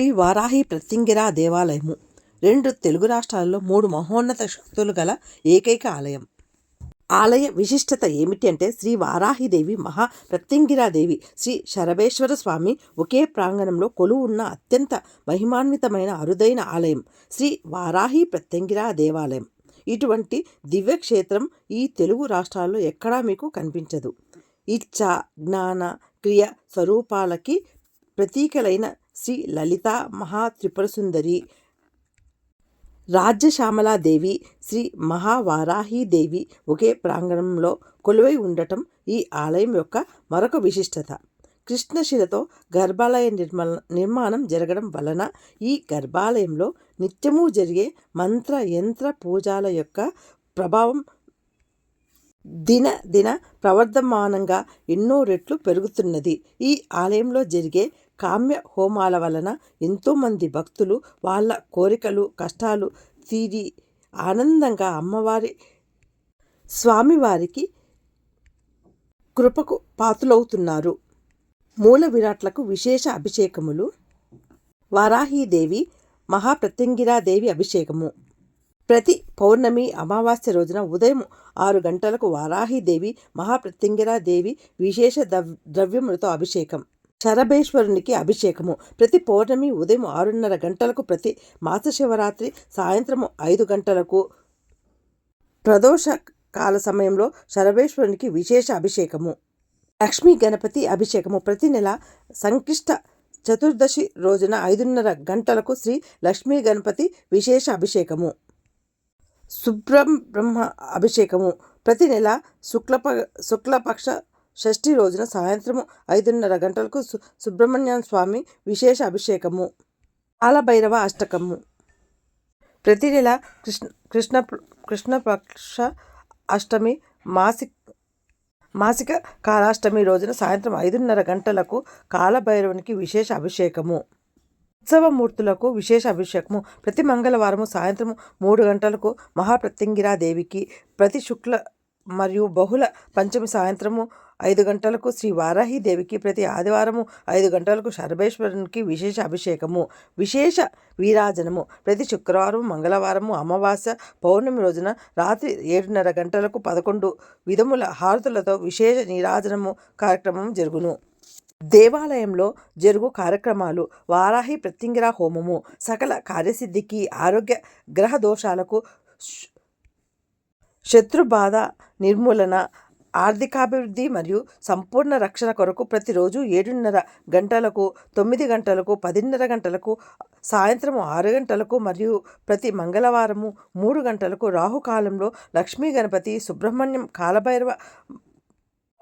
శ్రీ వారాహి ప్రత్యంగిరా దేవాలయము. రెండు తెలుగు రాష్ట్రాల్లో మూడు మహోన్నత శక్తులు గల ఏకైక ఆలయం. ఆలయ విశిష్టత ఏమిటి అంటే శ్రీ వారాహిదేవి మహా ప్రత్యంగిరాదేవి శ్రీ శరభేశ్వర స్వామి ఒకే ప్రాంగణంలో కొలువు ఉన్న అత్యంత మహిమాన్వితమైన అరుదైన ఆలయం శ్రీ వారాహి ప్రత్యంగిరా దేవాలయం. ఇటువంటి దివ్యక్షేత్రం ఈ తెలుగు రాష్ట్రాల్లో ఎక్కడా మీకు కనిపించదు. ఇచ్చ జ్ఞాన క్రియ స్వరూపాలకి ప్రతీకలైన శ్రీ లలిత మహాత్రిపురసుందరి రాజ్యశ్యామలాదేవి శ్రీ మహావారాహీదేవి ఒకే ప్రాంగణంలో కొలువై ఉండటం ఈ ఆలయం యొక్క మరొక విశిష్టత. కృష్ణశిలతో గర్భాలయ నిర్మల నిర్మాణం జరగడం వలన ఈ గర్భాలయంలో నిత్యము జరిగే మంత్ర యంత్ర పూజల యొక్క ప్రభావం దిన దిన ప్రవర్ధమానంగా ఎన్నో రెట్లు పెరుగుతున్నది. ఈ ఆలయంలో జరిగే కామ్య హోమాల వలన ఎంతోమంది భక్తులు వాళ్ళ కోరికలు కష్టాలు తీరి ఆనందంగా అమ్మవారి స్వామివారికి కృపకు పాతులవుతున్నారు మూల విరాట్లకు విశేష అభిషేకములు. వారాహీదేవి మహాప్రత్యంగిరాదేవి అభిషేకము. ప్రతి పౌర్ణమి అమావాస్య రోజున ఉదయం ఆరు గంటలకు వారాహిదేవి మహాప్రత్యంగిరాదేవి విశేష ద్రవ్యములతో అభిషేకం. శరభేశ్వరునికి అభిషేకము. ప్రతి పౌర్ణమి ఉదయం ఆరున్నర గంటలకు ప్రతి మాస శివరాత్రి సాయంత్రం ఐదు గంటలకు ప్రదోష కాల సమయంలో శరభేశ్వరునికి విశేష అభిషేకము. లక్ష్మీ గణపతి అభిషేకము. ప్రతి నెల సంక్లిష్ట చతుర్దశి రోజున ఐదున్నర గంటలకు శ్రీ లక్ష్మీ గణపతి విశేష అభిషేకము. సుబ్రహ్మ బ్రహ్మ అభిషేకము. ప్రతి నెల శుక్లప శుక్లపక్ష షష్ఠి రోజున సాయంత్రం ఐదున్నర గంటలకు సు సుబ్రహ్మణ్య స్వామి విశేష అభిషేకము. కాలభైరవ అష్టకము. ప్రతి నెల కృష్ణ కృష్ణ కృష్ణపక్ష అష్టమి మాసి మాసిక కాలాష్టమి రోజున సాయంత్రం ఐదున్నర గంటలకు కాలభైరవునికి విశేష అభిషేకము. ఉత్సవమూర్తులకు విశేష అభిషేకము. ప్రతి మంగళవారము సాయంత్రం మూడు గంటలకు మహాప్రత్యంగిరాదేవికి ప్రతి శుక్ల మరియు బహుళ పంచమి సాయంత్రము ఐదు గంటలకు శ్రీ వారాహిదేవికి ప్రతి ఆదివారము ఐదు గంటలకు శరభేశ్వరునికి విశేష అభిషేకము విశేష వీరాజనము. ప్రతి శుక్రవారం మంగళవారము అమావాస్య పౌర్ణమి రోజున రాత్రి ఏడున్నర గంటలకు పదకొండు విధముల హారతులతో విశేష నీరాజనము కార్యక్రమం జరుగును. దేవాలయంలో జరుగు కార్యక్రమాలు వారాహి ప్రత్యంగిరా హోమము. సకల కార్యసిద్ధికి ఆరోగ్య గ్రహ దోషాలకు శత్రుబాధ నిర్మూలన ఆర్థికాభివృద్ధి మరియు సంపూర్ణ రక్షణ కొరకు ప్రతిరోజు ఏడున్నర గంటలకు తొమ్మిది గంటలకు పదిన్నర గంటలకు సాయంత్రం ఆరు గంటలకు మరియు ప్రతి మంగళవారము మూడు గంటలకు రాహుకాలంలో లక్ష్మీ గణపతి సుబ్రహ్మణ్యం కాలభైరవ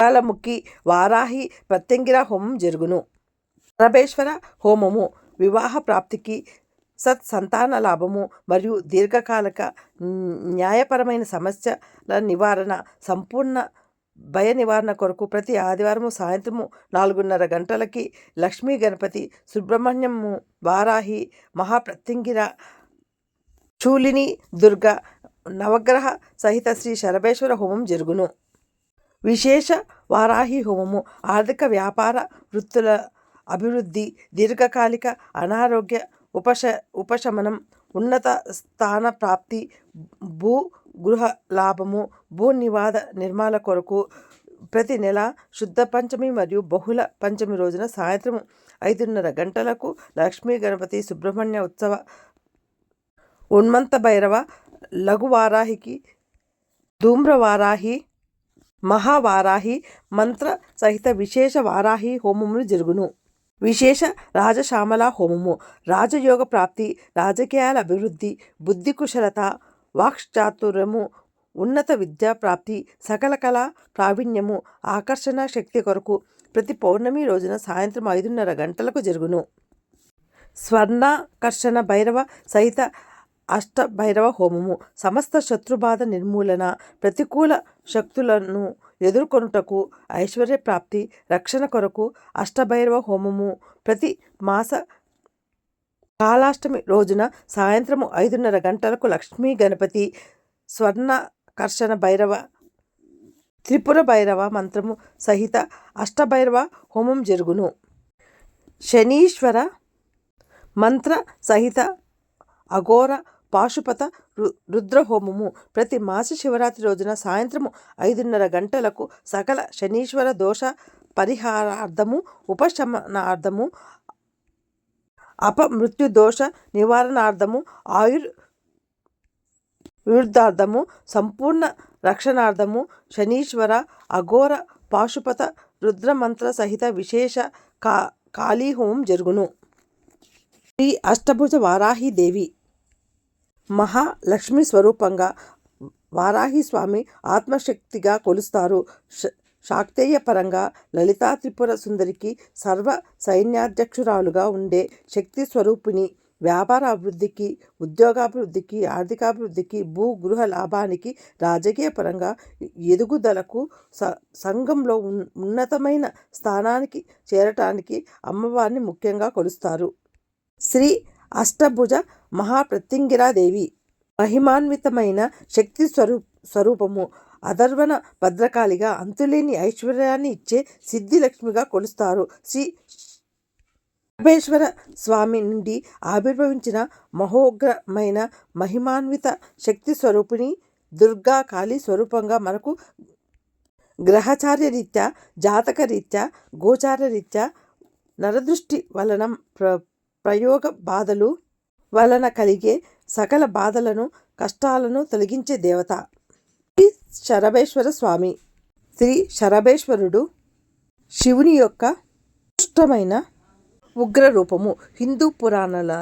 కాలముఖి వారాహి ప్రత్యంగిర హోమం జరుగును. పరమేశ్వర హోమము వివాహ ప్రాప్తికి సత్ సంతాన లాభము మరియు దీర్ఘకాలిక న్యాయపరమైన సమస్యల నివారణ సంపూర్ణ భయ నివారణ కొరకు ప్రతి ఆదివారము సాయంత్రము నాలుగున్నర గంటలకి లక్ష్మీ గణపతి సుబ్రహ్మణ్యము వారాహి మహాప్రత్యంగిర చూలిని దుర్గ నవగ్రహ సహిత శ్రీ శరభేశ్వర హోమం జరుగును. విశేష వారాహి హోమము ఆర్థిక వ్యాపార వృత్తుల అభివృద్ధి దీర్ఘకాలిక అనారోగ్య ఉపశ ఉపశమనం ఉన్నత స్థాన ప్రాప్తి భూ గృహ లాభము భూ నివాద నిర్మాణ కొరకు ప్రతి నెల శుద్ధ పంచమి మరియు బహుళ పంచమి రోజున సాయంత్రం ఐదున్నర గంటలకు లక్ష్మీ గణపతి సుబ్రహ్మణ్య ఉత్సవ ఉన్మంత భైరవ లఘువారాహికి ధూమ్రవారాహి మహావారాహి మంత్ర సహిత విశేష వారాహి హోమములు జరుగును. విశేష రాజశ్యామల హోమము రాజయోగ ప్రాప్తి రాజకీయాల అభివృద్ధి బుద్ధి కుశలత వాక్చాతుర్యము ఉన్నత విద్యా ప్రాప్తి సకల కళ ప్రావీణ్యము ఆకర్షణ శక్తి కొరకు ప్రతి పౌర్ణమి రోజున సాయంత్రం ఐదున్నర గంటలకు జరుగును. స్వర్ణాకర్షణ భైరవ సహిత అష్టభైరవ హోమము సమస్త శత్రుబాధ నిర్మూలన ప్రతికూల శక్తులను ఎదుర్కొనుటకు ఐశ్వర్య ప్రాప్తి రక్షణ కొరకు అష్టభైరవ హోమము ప్రతి మాస కాలాష్టమి రోజున సాయంత్రము ఐదున్నర గంటలకు లక్ష్మీ గణపతి స్వర్ణకర్షణ భైరవ త్రిపుర భైరవ మంత్రము సహిత అష్టభైరవ హోమం జరుగును. శనీశ్వర మంత్ర సహిత అఘోర పాశుపత రు రుద్రహోమము ప్రతి మాస శివరాత్రి రోజున సాయంత్రము ఐదున్నర గంటలకు సకల శనీశ్వర దోష పరిహారార్థము ఉపశమనార్థము అపమృత్యు దోష నివారణార్థము ఆయుర్ విరుద్ధార్థము సంపూర్ణ రక్షణార్థము శనీశ్వర అఘోర పాశుపత రుద్రమంత్ర సహిత విశేష కా కాళీహోమం జరుగును. శ్రీ అష్టభుజ వారాహిదేవి మహాలక్ష్మి స్వరూపంగా వారాహి స్వామి ఆత్మశక్తిగా కొలుస్తారు. శ- శాక్తేయ పరంగా లలితా త్రిపుర సుందరికి సర్వ సైన్యాధ్యక్షురాలుగా ఉండే శక్తి స్వరూపిణి వ్యాపార అభివృద్ధికి ఉద్యోగాభివృద్ధికి ఆర్థికాభివృద్ధికి భూ గృహ లాభానికి రాజకీయ పరంగా ఎదుగుదలకు స సంఘంలో ఉన్- ఉన్నతమైన స్థానానికి చేరటానికి అమ్మవారిని ముఖ్యంగా కొలుస్తారు. శ్రీ అష్టభుజ మహాప్రత్యంగిరాదేవి మహిమాన్వితమైన శక్తి స్వరూ స్వరూపము. అధర్వణ భద్రకాళిగా అంతులేని ఐశ్వర్యాన్ని ఇచ్చే సిద్ధిలక్ష్మిగా కొలుస్తారు. శ్రీ సర్వేశ్వర స్వామి నుండి ఆవిర్భవించిన మహోగ్రమైన మహిమాన్విత శక్తి స్వరూపిణి దుర్గా కాళీ స్వరూపంగా మనకు గ్రహచార్య రీత్యా జాతక రీత్యా గోచార రీత్యా నరదృష్టి వలన ప్ర ప్రయోగ బాధలు వలన కలిగే సకల బాధలను కష్టాలను తొలగించే దేవత. శ్రీ శరభేశ్వర స్వామి. శ్రీ శరభేశ్వరుడు శివుని యొక్క ఉష్టమైన ఉగ్ర రూపము. హిందూ పురాణాల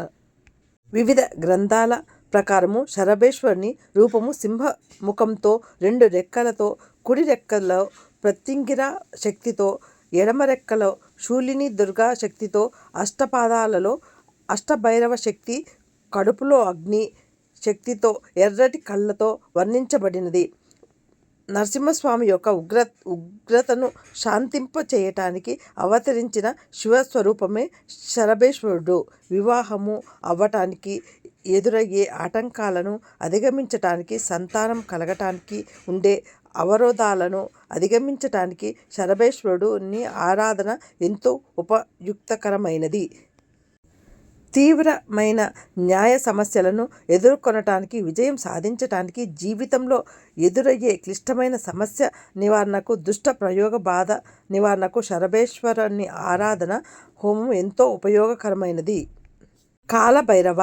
వివిధ గ్రంథాల ప్రకారము శరభేశ్వరుని రూపము సింహ ముఖంతో రెండు రెక్కలతో కుడి రెక్కలో ప్రత్యంగిర శక్తితో ఎడమ రెక్కలో శూలిని దుర్గా శక్తితో అష్టపాదాలలో అష్టభైరవ శక్తి కడుపులో అగ్ని శక్తితో ఎర్రటి కళ్ళతో వర్ణించబడినది. నరసింహస్వామి యొక్క ఉగ్ర ఉగ్రతను శాంతింప చేయటానికి అవతరించిన శివస్వరూపమే శరభేశ్వరుడు. వివాహము అవ్వటానికి ఎదురయ్యే ఆటంకాలను అధిగమించటానికి సంతానం కలగటానికి ఉండే అవరోధాలను అధిగమించటానికి శరభేశ్వరుడుని ఆరాధన ఎంతో ఉపయుక్తకరమైనది. తీవ్రమైన న్యాయ సమస్యలను ఎదుర్కొనటానికి విజయం సాధించటానికి జీవితంలో ఎదురయ్యే క్లిష్టమైన సమస్య నివారణకు దుష్ట ప్రయోగ బాధ నివారణకు శరభేశ్వరుని ఆరాధన హోమం ఎంతో ఉపయోగకరమైనది. కాలభైరవ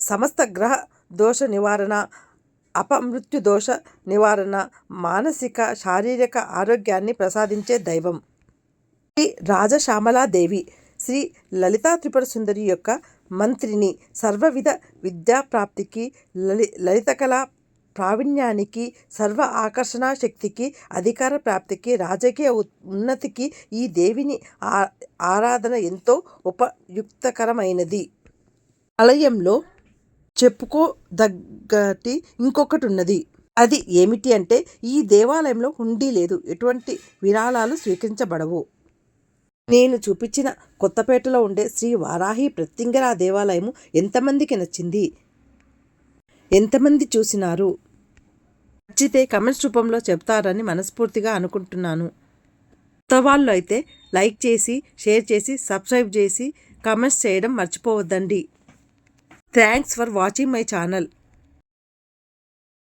సమస్త గ్రహ దోష నివారణ అపమృత్యు దోష నివారణ మానసిక శారీరక ఆరోగ్యాన్ని ప్రసాదించే దైవం. శ్రీ రాజశ్యామలాదేవి శ్రీ లలితా త్రిపుర సుందరి యొక్క మంత్రిని సర్వవిధ విద్యాప్రాప్తికి లలి లలిత కళా ప్రావీణ్యానికి సర్వ ఆకర్షణ శక్తికి అధికార ప్రాప్తికి రాజకీయ ఉ- ఉన్నతికి ఈ దేవిని ఆ ఆరాధన ఎంతో ఉపయుక్తకరమైనది. ఆలయంలో చెప్పుకోదగ్గటి ఇంకొకటి ఉన్నది అది ఏమిటి అంటే ఈ దేవాలయంలో హుండీ లేదు. ఎటువంటి విరాళాలు స్వీకరించబడవు. నేను చూపించిన కొత్తపేటలో ఉండే శ్రీ వారాహి ప్రత్యంగరా దేవాలయము ఎంతమందికి నచ్చింది? ఎంతమంది చూసినారు? నచ్చితే కమెంట్స్ రూపంలో చెప్తారని మనస్ఫూర్తిగా అనుకుంటున్నాను. కొత్త వాళ్ళు అయితే లైక్ చేసి షేర్ చేసి సబ్స్క్రైబ్ చేసి కమెంట్స్ చేయడం మర్చిపోవద్దండి. Thanks for watching my channel.